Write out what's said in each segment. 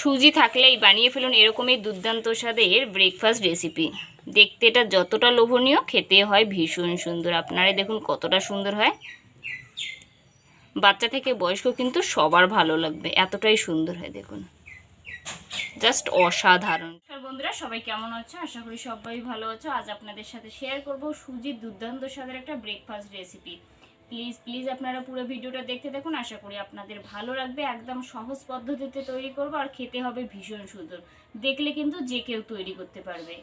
সুজি থাকলেই বানিয়ে ফেলুন এরকমই দুর্দান্ত স্বাদের ব্রেকফাস্ট রেসিপি দেখতে এটা যতটা লোভনীয়, খেতে হয় ভীষণ সুন্দর। আপনারাই দেখুন কতটা সুন্দর হয়। বাচ্চা থেকে বয়স্ক কিন্তু সবার ভালো লাগবে, এতটাই সুন্দর হয় দেখুন। জাস্ট অসাধারণ। বন্ধুরা, সবাই কেমন আছো? আশা করি সবাই ভালো আছো। আজ আপনাদের সাথে শেয়ার করব সুজির দুর্দান্ত স্বাদের একটা ব্রেকফাস্ট রেসিপি প্লিজ প্লিজ আপনারা পুরো ভিডিওটা দেখতে দেখুন, আশা করি আপনাদের ভালো লাগবে। একদম সহজ পদ্ধতিতে তৈরি করব, আর খেতে হবে ভীষণ সুন্দর। দেখলে কিন্তু যে কেউ তৈরি করতে পারবে।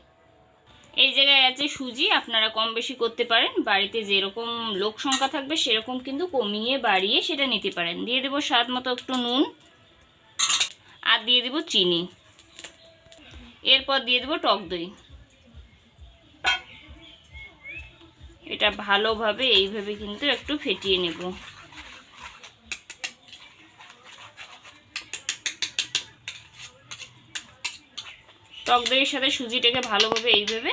এই জায়গায় আছে সুজি, আপনারা কম বেশি করতে পারেন। বাড়িতে যেরকম লোক সংখ্যা থাকবে, সেরকম কিন্তু কমিয়ে বাড়িয়ে সেটা নিতে পারেন। দিয়ে দেবো স্বাদ মতো একটু নুন, আর দিয়ে দেবো চিনি। এরপর দিয়ে দেবো টক দই। এটা ভালোভাবে এইভাবে কিন্তু একটু ফেটিয়ে নেব। টক দইয়ের সাথে সুজিটাকে ভালোভাবে এইভাবে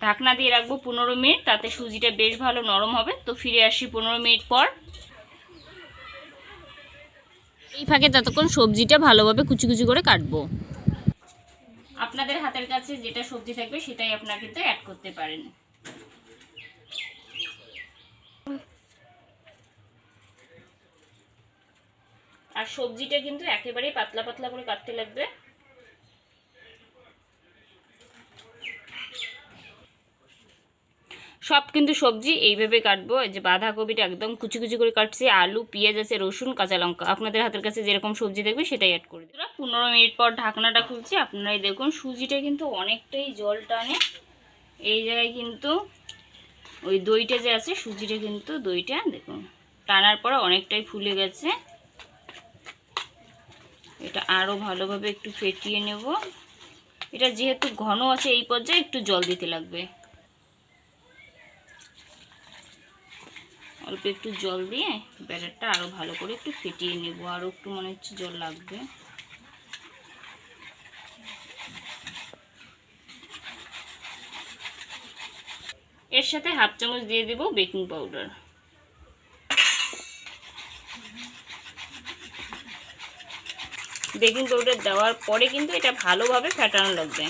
ঢাকনা দিয়ে রাখব পনেরো মিনিট, তাতে সুজিটা বেশ ভালো নরম হবে। তো ফিরে আসি পনেরো মিনিট পর। এই ফাঁকে ততক্ষণ সবজিটা ভালোভাবে কুচি কুচি করে কাটবো। আপনাদের হাতের কাছে যেটা সবজি থাকবে সেটাই আপনারা কিন্তু অ্যাড করতে পারেন। আর সবজিটা কিন্তু একেবারেই পাতলা পাতলা করে কাটতে লাগবে। সব কিন্তু সবজি এইভাবে কাটবো। যে বাঁধাকপিটা একদম কুচি কুচি করে কাটছি, আলু, পেঁয়াজ আছে, রসুন, কাঁচা লঙ্কা। আপনাদের হাতের কাছে যেরকম সবজি দেখবে সেটাই অ্যাড করে দিই পনেরো মিনিট পর ঢাকনাটা খুলছি, আপনারাই দেখুন সুজিটা কিন্তু অনেকটাই জল টানে। এই জায়গায় কিন্তু ওই দইটা যে আছে, সুজিটা কিন্তু দইটা দেখুন, টানার পরে অনেকটাই ফুলে গেছে। এটা আরও ভালোভাবে একটু ফেটিয়ে নেব। এটা যেহেতু ঘন আছে, এই পর্যায়ে একটু জল দিতে লাগবে। অল্প একটু জল দিয়ে ব্যাটারটা আরও ভালো করে একটু ফেটিয়ে নেব। আরও একটু মনে হচ্ছে জল লাগবে। এর সাথে হাফ চামচ দিয়ে দেব বেকিং পাউডার। বেকিং পাউডার দেওয়ার পরে কিন্তু এটা ভালোভাবে ফেটানো লাগবে।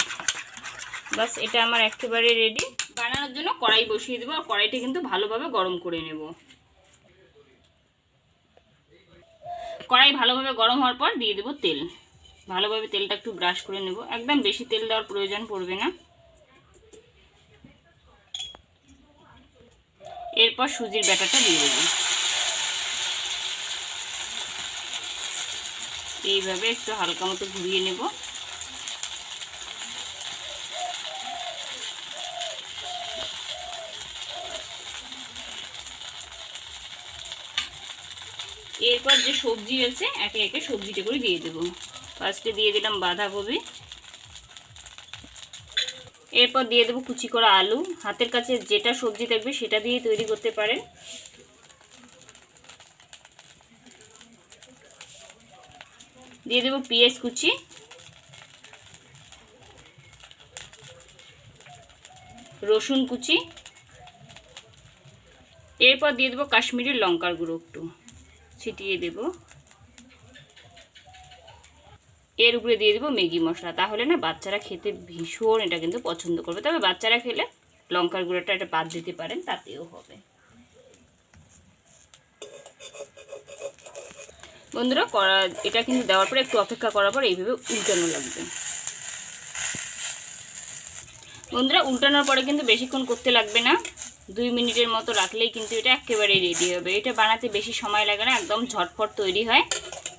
বাস এটা আমার একেবারে রেডি বানানোর জন্য কড়াই বসিয়ে দেবো আর কড়াইটা কিন্তু ভালোভাবে গরম করে নেব। কড়াই ভালোভাবে গরম হওয়ার পর দিয়ে দেবো তেল। ভালোভাবে তেলটা একটু ব্রাশ করে নেব। একদম বেশি তেল দেওয়ার প্রয়োজন পড়বে না। এরপর সুজির ব্যাটারটা দিয়ে দেবো। এইভাবে একটু হালকা মতো ঘুরিয়ে নেব। এরপর যে সবজি আছে, একে একে সবজিটা করে দিয়ে দেবো। ফার্স্টে দিয়ে দিলাম বাঁধাকপি। এরপর দিয়ে দেবো কুচি করা আলু। হাতের কাছে যেটা সবজি থাকবে সেটা দিয়ে তৈরি করতে পারেন। দিয়ে দেবো পেঁয়াজ কুচি। রসুন কুচি। এরপর দিয়ে দেবো কাশ্মীরি লঙ্কার গুঁড়ো একটু। ছিটিয়ে দেব। এর উপরে দিয়ে দেবো ম্যাগি মশলা। তাহলে না বাচ্চারা খেতে ভীষণ এটা কিন্তু পছন্দ করবে। তবে বাচ্চারা খেলে লঙ্কার গুঁড়োটা এটা বাদ দিতে পারেন, তাতেও হবে। বন্ধুরা, করা, এটা কিন্তু দেওয়ার পরে একটু অপেক্ষা করার পর এইভাবে উল্টানো লাগবে। বন্ধুরা, উল্টানোর পরে কিন্তু বেশিক্ষণ করতে লাগবে না। দুই মিনিটের মতো রাখলেই কিন্তু এটা একেবারেই রেডি হবে। এটা বানাতে বেশি সময় লাগে না, একদম ঝটফট তৈরি হয়।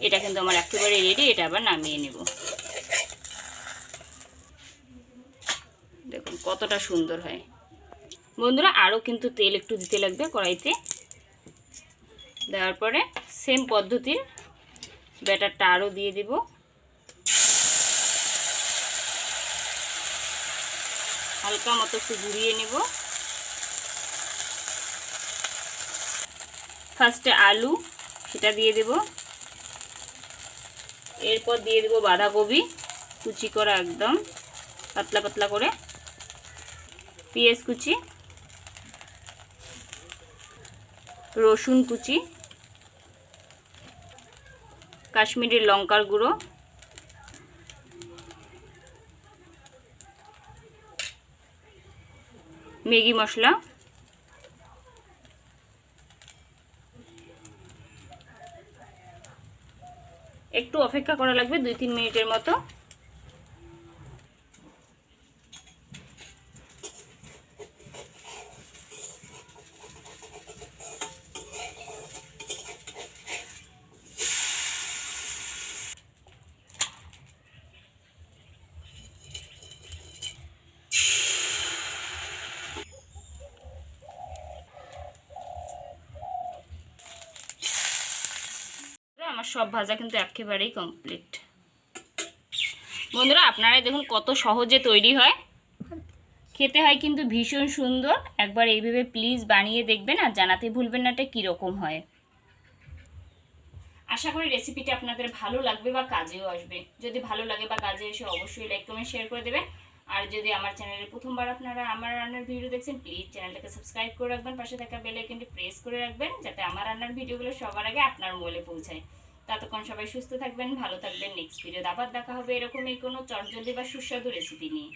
এটা কিন্তু আমার একেবারেই রেডি এটা আবার নামিয়ে নেব। দেখুন, কতটা সুন্দর হয়। বন্ধুরা, আরও কিন্তু তেল একটু দিতে লাগবে কড়াইতে। দেওয়ার পরে সেম পদ্ধতির ব্যাটারটা আরও দিয়ে দেব। হালকা মতো একটু ঘুরিয়ে নেব। ফার্স্টে আলু, সেটা দিয়ে দেব। এরপর দিয়ে দেব বাঁধাকপি, কুচি করা একদম, পাতলা পাতলা করে। পেঁয়াজ কুচি, রসুন কুচি। কাশ্মীরি লঙ্কার গুঁড়ো। ম্যাগি মশলা। একটু অপেক্ষা করা লাগবে দুই তিন মিনিটের মতো। সব ভাজা কিন্তু একেবারেই কমপ্লিট বন্ধুরা, আপনারাই দেখুন কত সহজে তৈরি হয়। খেতে হয় কিন্তু ভীষণ সুন্দর। একবার এইভাবে প্লিজ বানিয়ে দেখবেন আর জানাতে ভুলবেন না এটা কীরকম হয়। আশা করি রেসিপিটা আপনাদের ভালো লাগবে বা কাজেও আসবে। যদি ভালো লাগে বা কাজে এসে অবশ্যই লাইক কমেন্ট শেয়ার করে দেবেন। আর যদি আমার চ্যানেলে প্রথমবার আপনারা আমার রান্নার ভিডিও দেখছেন প্লিজ চ্যানেলটাকে সাবস্ক্রাইব করে রাখবেন। পাশে থাকা বেল আইকনটি প্রেস করে রাখবেন, যাতে আমার রান্নার ভিডিওগুলো সবার আগে আপনার মোবাইলে পৌঁছায়। ততক্ষণ সবাই সুস্থ থাকবেন, ভালো থাকবেন নেক্সট ভিডিও আবার দেখা হবে। এরকমই কোনো চটজলদি বা সুস্বাদু রেসিপি নিয়ে।